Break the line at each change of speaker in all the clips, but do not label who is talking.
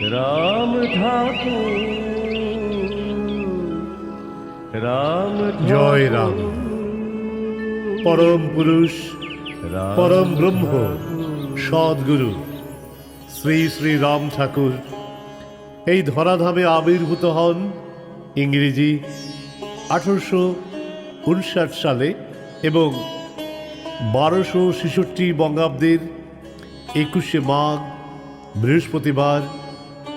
রাম ঠাকুর রাম
জয় রাম। পরম পুরুষ পরম ব্রহ্ম সদ্গুরু শ্রী শ্রী রাম ঠাকুর। এই ধরাধামে আবির্ভূত হন ইংরেজি আঠারোশো উনষাট সালে এবং বারোশো ছেষট্টি বঙ্গাব্দের একুশে মাঘ বৃহস্পতিবার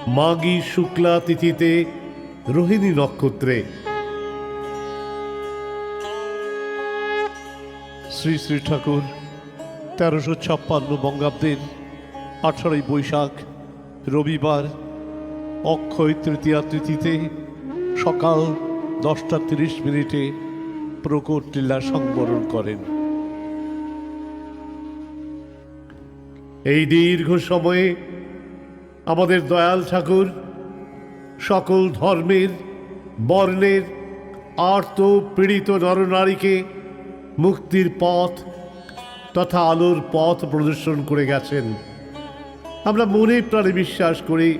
মাঘী শুক্লা তিথিতে রোহিণী নক্ষত্রে। শ্রী শ্রী ঠাকুর, তেরোশো ছাপ্পান্ন বঙ্গাব্দের আঠারোই বৈশাখ, রবিবার, অক্ষয় তৃতীয়া তিথিতে সকাল দশটা তিরিশ মিনিটে প্রকট লীলা সংবরণ করেন। এই দীর্ঘ সময়ে আমাদের দয়াল ঠাকুর, সকল ধর্মের, বর্ণের আর্ত পীড়িত নরনারীকে মুক্তির পথ তথা আলোর পথ প্রদর্শন করে গেছেন। আমরা মনে প্রাণে বিশ্বাস করি,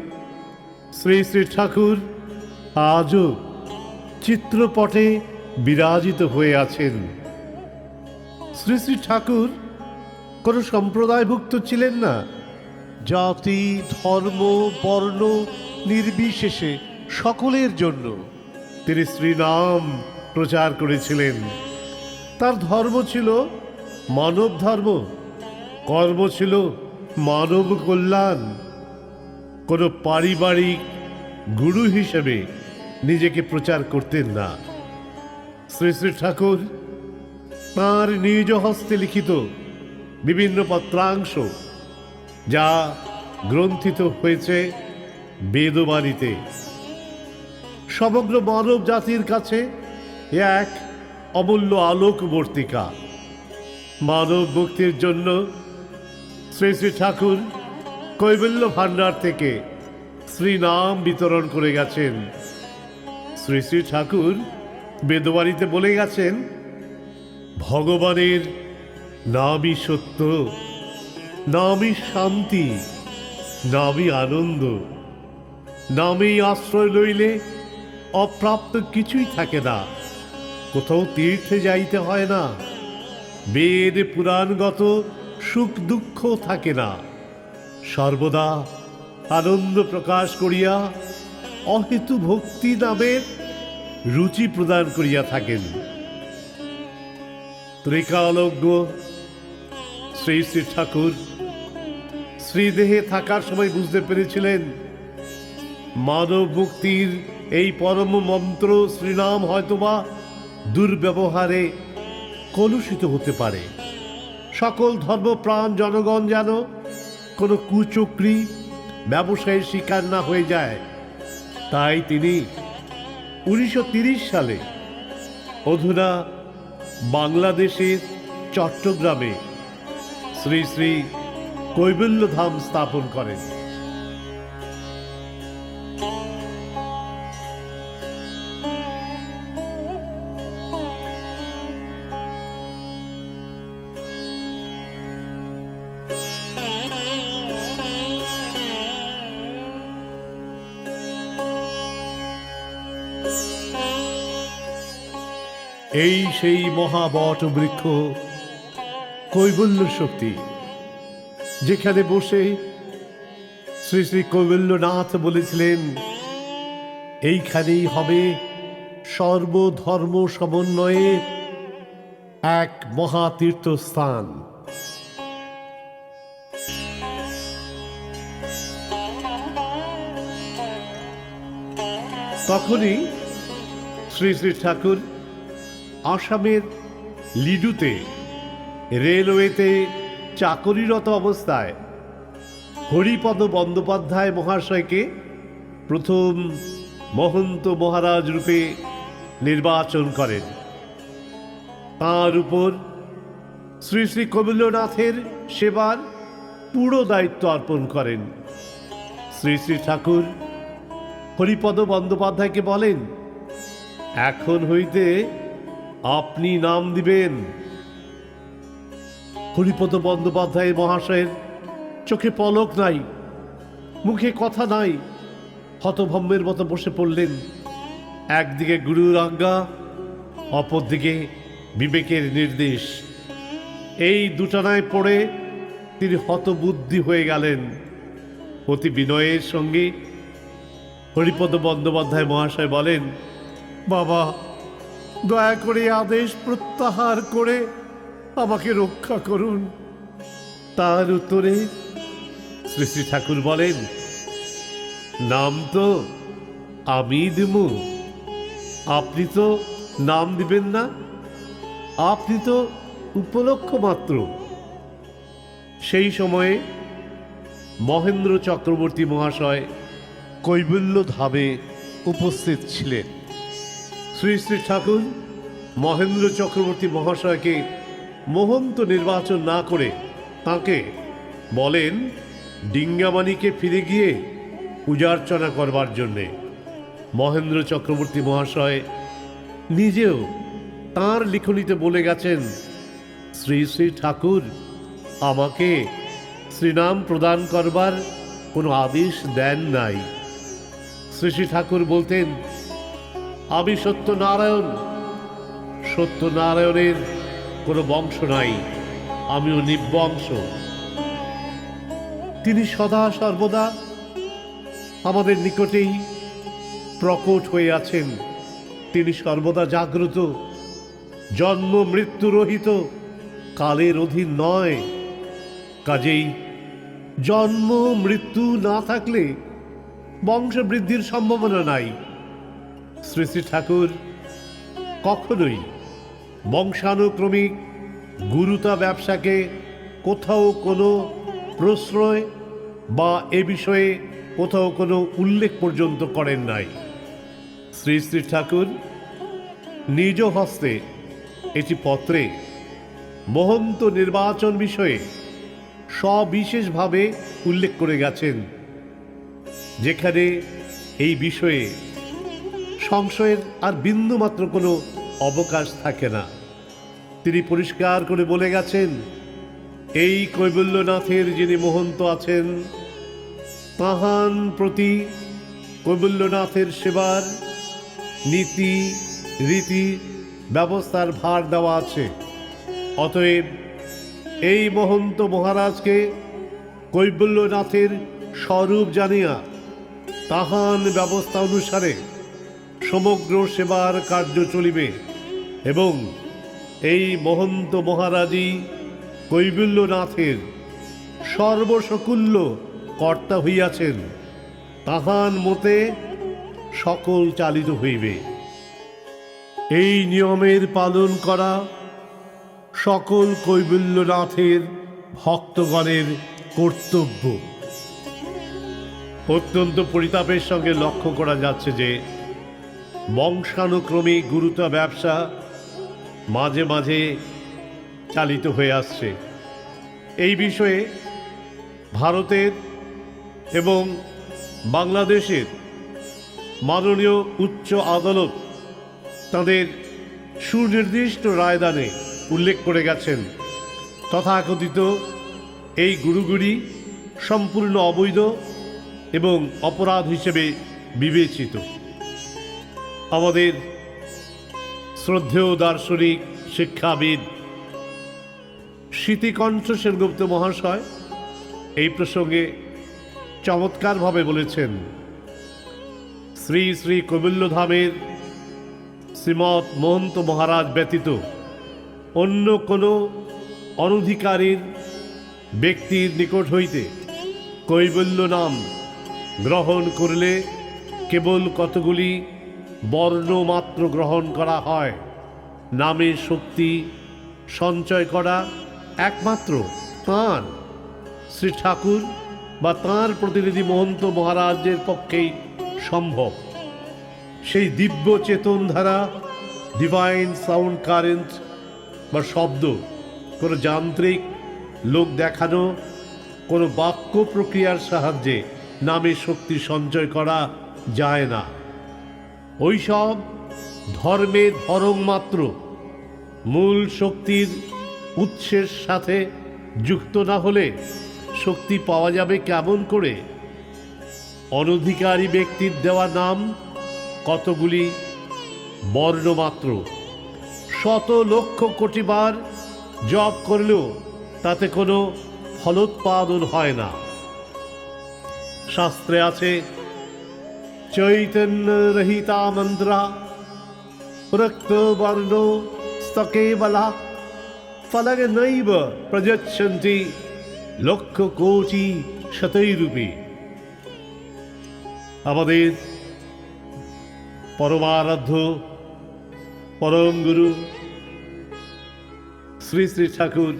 শ্রী শ্রী ঠাকুর আজও চিত্রপটে বিরাজিত হয়ে আছেন। শ্রী শ্রী ঠাকুর কোনো সম্প্রদায়ভুক্ত ছিলেন না। জাতি, ধর্ম, বর্ণ নির্বিশেষে সকলের জন্য। তিনি শ্রীনাম প্রচার করেছিলেন। তার ধর্ম ছিল মানব ধর্ম, কর্ম ছিল মানব কল্যাণ। কোনো পারিবারিক গুরু হিসেবে নিজেকে প্রচার করতেন না। শ্রী শ্রী ঠাকুর তাঁর নিজ হস্তে লিখিত বিভিন্ন পত্রাংশ যা গ্রন্থিত হয়েছে বেদবাণীতে। সমগ্র মানব জাতির কাছে এক অমূল্য আলোকবর্তিকা। মানব মুক্তির জন্য শ্রী শ্রী ঠাকুর কৈবল্য ভাণ্ডার থেকে শ্রীনাম বিতরণ করে গেছেন। শ্রী শ্রী ঠাকুর বেদবাড়িতে বলে গেছেন, ভগবানের নামই সত্য। নামই শান্তি, নামই আনন্দ, নামেই আশ্রয় লইলে অপ্রাপ্ত কিছুই থাকে না, কোথাও তীর্থে যাইতে হয় না, বেদ পুরাণগত সুখ দুঃখ থাকে না। সর্বদা আনন্দ প্রকাশ করিয়া অহেতু ভক্তি নামের রুচি প্রদান করিয়া থাকেন। ত্রিকালজ্ঞ শ্রী শ্রী ঠাকুর, শ্রীদেহে থাকার সময় বুঝতে পেরেছিলেন, মানব মুক্তির এই পরম মন্ত্র শ্রীনাম হয়তোবা দুর্ব্যবহারে কলুষিত হতে পারে। সকল ধর্মপ্রাণ জনগণ যেন কোনো কুচক্রি ব্যবসায়ের শিকার না হয়ে যায়। তাই তিনি উনিশশো সালে অধুনা বাংলাদেশের চট্টগ্রামে শ্রী শ্রী কৈবল্য ধাম স্থাপন করেন। এই সেই মহাবট বৃক্ষ কৈবল্য শক্তি। যেখানে বসে শ্রী শ্রী কৈবল্যনাথ বলেছিলেন, এইখানেই হবে সর্বধর্ম সমন্বয়ে এক মহাতীর্থস্থান। তখনই শ্রী শ্রী ঠাকুর আসামের লিডুতে রেলওয়েতে চাকরিরত অবস্থায় হরিপদ বন্দ্যোপাধ্যায় মহাশয়কে প্রথম মহন্ত মহারাজ রূপে নির্বাচন করেন। তাঁর উপর শ্রী শ্রী কবিল্যনাথের সেবার পুরো দায়িত্ব অর্পণ করেন। শ্রী শ্রী ঠাকুর হরিপদ বন্দ্যোপাধ্যায়কে বলেন, এখন হইতে আপনি নাম দিবেন হরিপদ বন্দ্যোপাধ্যায় মহাশয়ের চোখে পলক নাই, মুখে কথা নাই, হতভম্বের মতো বসে পড়লেন। একদিকে গুরুর আজ্ঞা, অপরদিকে বিবেকের নির্দেশ। এই দুটানায় পড়ে তিনি হতবুদ্ধি হয়ে গেলেন। অতি বিনয়ের সঙ্গে হরিপদ বন্দ্যোপাধ্যায় মহাশয় বলেন, বাবা, দয়া করে আদেশ প্রত্যাহার করে আমাকে রক্ষা করুন। তার উত্তরে শ্রী শ্রী ঠাকুর বলেন, নাম তো আমি দিমু আপনি তো নাম দিবেন না, আপনি তো উপলক্ষ মাত্র। সেই সময়ে মহেন্দ্র চক্রবর্তী মহাশয় কৈবল্য ধামে উপস্থিত ছিলেন। শ্রী শ্রী ঠাকুর মহেন্দ্র চক্রবর্তী মহাশয়কে মহন্ত নির্বাচন না করে তাকে বলেন ডিঙ্গামানিকে ফিরে গিয়ে পূজার্চনা করবার জন্যে। মহেন্দ্র চক্রবর্তী মহাশয় নিজেও তার লিখনিতে বলে গেছেন, শ্রী শ্রী ঠাকুর, আমাকে শ্রীনাম প্রদান করবার কোনো আদেশ দেন নাই। শ্রী শ্রী ঠাকুর বলতেন, আমি সত্যনারায়ণ, সত্যনারায়ণের কোনো বংশ নাই, আমিও নিবংশ। তিনি সদা সর্বদা আমাদের নিকটেই প্রকট হয়ে আছেন। তিনি সর্বদা জাগ্রত, জন্ম মৃত্যু রহিত, কালের অধীন নয়। কাজেই জন্ম মৃত্যু না থাকলে বংশবৃদ্ধির সম্ভাবনা নাই। শ্রী শ্রী ঠাকুর, কখনোই বংশানুক্রমিক গুরুতা ব্যবসাকে কোথাও কোনো প্রশ্রয় বা এ বিষয়ে কোথাও কোনো উল্লেখ পর্যন্ত করেন নাই। শ্রী শ্রী ঠাকুর নিজ হস্তে এটি পত্রে মহন্ত নির্বাচন বিষয়ে সবিশেষভাবে উল্লেখ করে গেছেন, যেখানে এই বিষয়ে সংশয়ের আর বিন্দুমাত্র কোনো অবকাশ থাকে না। তিনি পরিষ্কার করে বলে গেছেন, এই কৈবল্যনাথের যিনি মহন্ত আছেন, তাহান প্রতি কৈবল্যনাথের সেবার নীতি, রীতি, ব্যবস্থার ভার দেওয়া আছে। অতএব এই মহন্ত মহারাজকে কৈবল্যনাথের স্বরূপ জানিয়া তাহান ব্যবস্থা অনুসারে সমগ্র সেবার কার্য চলিবে, এবং এই মহন্ত মহারাজই কৈবল্যনাথের সর্বসকুল্য কর্তা হইয়াছেন, তাহান মতে সকল চালিত হইবে। এই নিয়মের পালন করা সকল কৈবল্যনাথের ভক্তগণের কর্তব্য। অত্যন্ত পরিতাপের সঙ্গে লক্ষ্য করা যাচ্ছে যে বংশানুক্রমে গুরুতা ব্যবসা মাঝে মাঝে চালিত হয়ে আসছে। এই বিষয়ে ভারতের এবং বাংলাদেশের মাননীয় উচ্চ আদালত তাদের সুনির্দিষ্ট রায়দানে উল্লেখ করে গেছেন। তথাকথিত এই গুরুগুরি সম্পূর্ণ অবৈধ এবং অপরাধ হিসেবে বিবেচিত। আমাদের শ্রদ্ধেয় দার্শনিক, শিক্ষাবিদ স্মৃতিকণ্ঠ সেনগুপ্ত মহাশয় এই প্রসঙ্গে চমৎকারভাবে বলেছেন। শ্রী শ্রী কবিল্যধামের শ্রীমৎ মহন্ত মহারাজ ব্যতীত অন্য কোনো অনধিকারীর ব্যক্তির নিকট হইতে কৈবল্য নাম গ্রহণ করলে কেবল কতগুলি বর্ণ মাত্র গ্রহণ করা হয়। নামের শক্তি সঞ্চয় করা একমাত্র তাঁর। শ্রী ঠাকুর বা তাঁর প্রতিনিধি মহন্ত মহারাজের পক্ষেই সম্ভব। সেই দিব্য চেতন ধারা ডিভাইন সাউন্ড কারেন্ট বা শব্দ, কোনো যান্ত্রিক লোক দেখানো, কোনো বাক্য প্রক্রিয়ার সাহায্যে নামে শক্তি সঞ্চয় করা যায় না। ওই সব ধর্মের ধরং মাত্র। মূল শক্তির উৎসের সাথে যুক্ত না হলে শক্তি পাওয়া যাবে কেমন করে? অনধিকারী ব্যক্তির দেওয়া নাম কতগুলি? বর্ণমাত্র শত লক্ষ কোটি বার জপ করলেও তাতে কোনো ফলোৎপাদন হয় না। শাস্ত্রে আছে চৈতন্য রহিতা মন্ত্রা রক্ত বর্ণ স্তকে বলা ফলগ নৈব প্রযচ্ছন্তি লক্ষ কোটি শতৈরূপী আমাদের পরমারাধ্য পরম গুরু শ্রী শ্রী ঠাকুর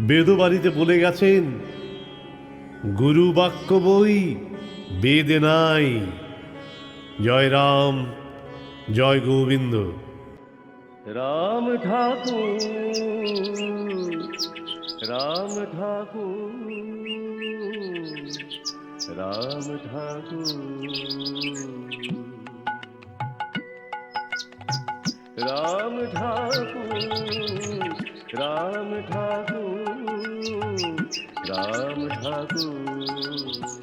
বেদবাড়িতে বলে গেছেন, গুরু বাক্য বই বেদে নাই। জয় রাম, জয় গোবিন্দ।
রাম ঠাকুর রাম ঠাকুর রাম ঠাকুর। রাম ঠাকুর রাম ঠাকুর রাম ঠাকুর।